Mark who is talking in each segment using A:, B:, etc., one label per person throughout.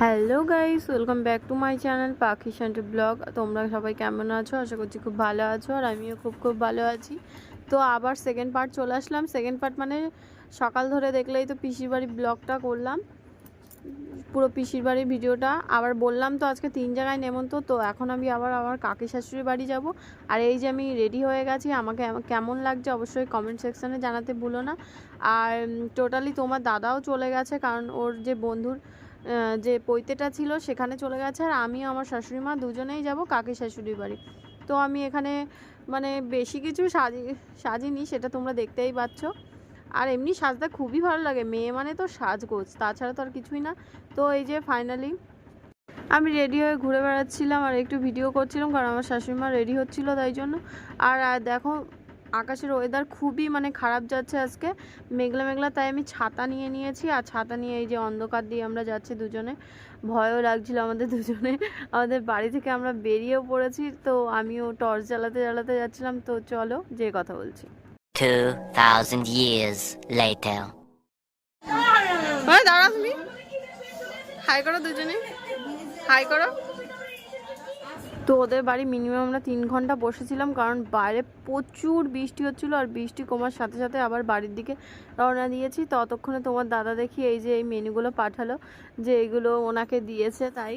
A: Hello guys, welcome back to my channel Pakhi Shanti blog. তোমরা সবাই কেমন আছো? আশা করছি খুব ভালো আছো আর আমিও খুব খুব ভালো আছি। তো আবার সেকেন্ড পার্ট চলে আসলাম। সেকেন্ড পার্ট মানে সকাল ধরে দেখলেই তো পিসির বাড়ির ব্লগটা করলাম। পুরো পিসির বাড়ির ভিডিওটা। আবার বললাম তো আজকে তিন জায়গায় নেমন্ত তো এখন আমি আবার আমার কাকি শাশুড়ি বাড়ি যাব। আর এই যে আমি রেডি হয়ে গেছি, আমাকে কেমন লাগছে অবশ্যই কমেন্ট সেকশানে জানাতে ভুলো না। আর টোটালি তোমার দাদাও চলে গেছে, কারণ ওর যে বন্ধুর যে পৈতেটা ছিল সেখানে চলে গেছে আর আমি আমার শাশুড়ি মা দুজনেই যাব কাকি শাশুড়ির বাড়ি। তো আমি এখানে মানে বেশি কিছু সাজি, সাজিনি, সেটা তোমরা দেখতেই পাচ্ছ। আর এমনি সাজতে খুবই ভালো লাগে, মেয়ে মানে তো সাজগোজ, তাছাড়া তো আর কিছুই না। তো এই যে ফাইনালি আমি রেডি হয়ে ঘুরে বেড়াচ্ছিলাম আর একটু ভিডিও করছিলাম, কারণ আমার শাশুড়ি মা রেডি হচ্ছিল তাই জন্য। আর দেখো আকাশের ওয়েদার খুবই মানে খারাপ যাচ্ছে আজকে। মেঘলা মেঘলা তাই আমি ছাতা নিয়ে নিয়েছি। আর ছাতা নিয়ে এই যে অন্ধকার দিয়ে আমরা যাচ্ছি দুজনে। ভয়ও লাগছিল আমাদের দুজনে। আমাদের বাড়ি থেকে আমরা বেরিয়েও পড়েছি তো আমিও টর্চ জ্বালাতে জ্বালাতে যাচ্ছিলাম। তো চলো যে কথা বলছি।
B: 2,000 years later.
A: দাঁড়া তুমি। হাই করো দুজনে। হাই করো। তো ওদের বাড়ি মিনিমাম আমরা তিন ঘণ্টা বসেছিলাম, কারণ বাইরে প্রচুর বৃষ্টি হচ্ছিল আর বৃষ্টি কমার সাথে সাথে আবার বাড়ির দিকে রওনা দিয়েছি। ততক্ষণে তোমার দাদা দেখি এই যে এই মেনুগুলো পাঠালো, যে এগুলো ওনাকে দিয়েছে তাই।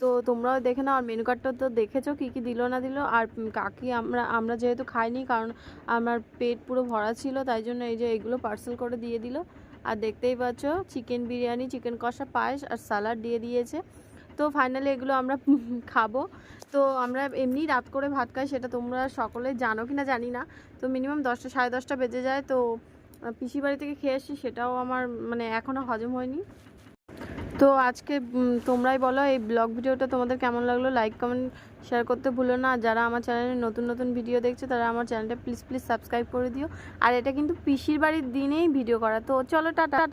A: তো তোমরাও দেখে নাও, আর মেনু কার্ডটা তো দেখেছ, কী কী দিল না দিল। আর কাকি আমরা আমরা যেহেতু খাইনি, কারণ আমার পেট পুরো ভরা ছিল, তাই জন্য এই যে এগুলো পার্সেল করে দিয়ে দিল। আর দেখতেই পাচ্ছ চিকেন বিরিয়ানি চিকেন কষা পায়েস আর সালাড দিয়ে দিয়েছে। তো ফাইনালি এগুলো আমরা খাব। তো আমরা এমনি রাত করে ভাত খাই, সেটা তোমরা সকলে জানো কি না জানি না। তো মিনিমাম দশটা, সাড়ে দশটা বেজে যায়। তো পিসি বাড়ি থেকে খেয়ে আসছি, সেটাও আমার মানে এখনও হজম হয়নি। তো আজকে তোমরাই বলো এই ব্লগ ভিডিওটা তোমাদের কেমন লাগল? লাইক কমেন্ট শেয়ার করতে ভুলো না। যারা আমার চ্যানেলে নতুন নতুন ভিডিও দেখছে, তারা আমার চ্যানেলটা প্লিজ প্লিজ সাবস্ক্রাইব করে দিও। আর এটা কিন্তু পিসির বাড়ির দিনেই ভিডিও করা। তো চলো, টাটা।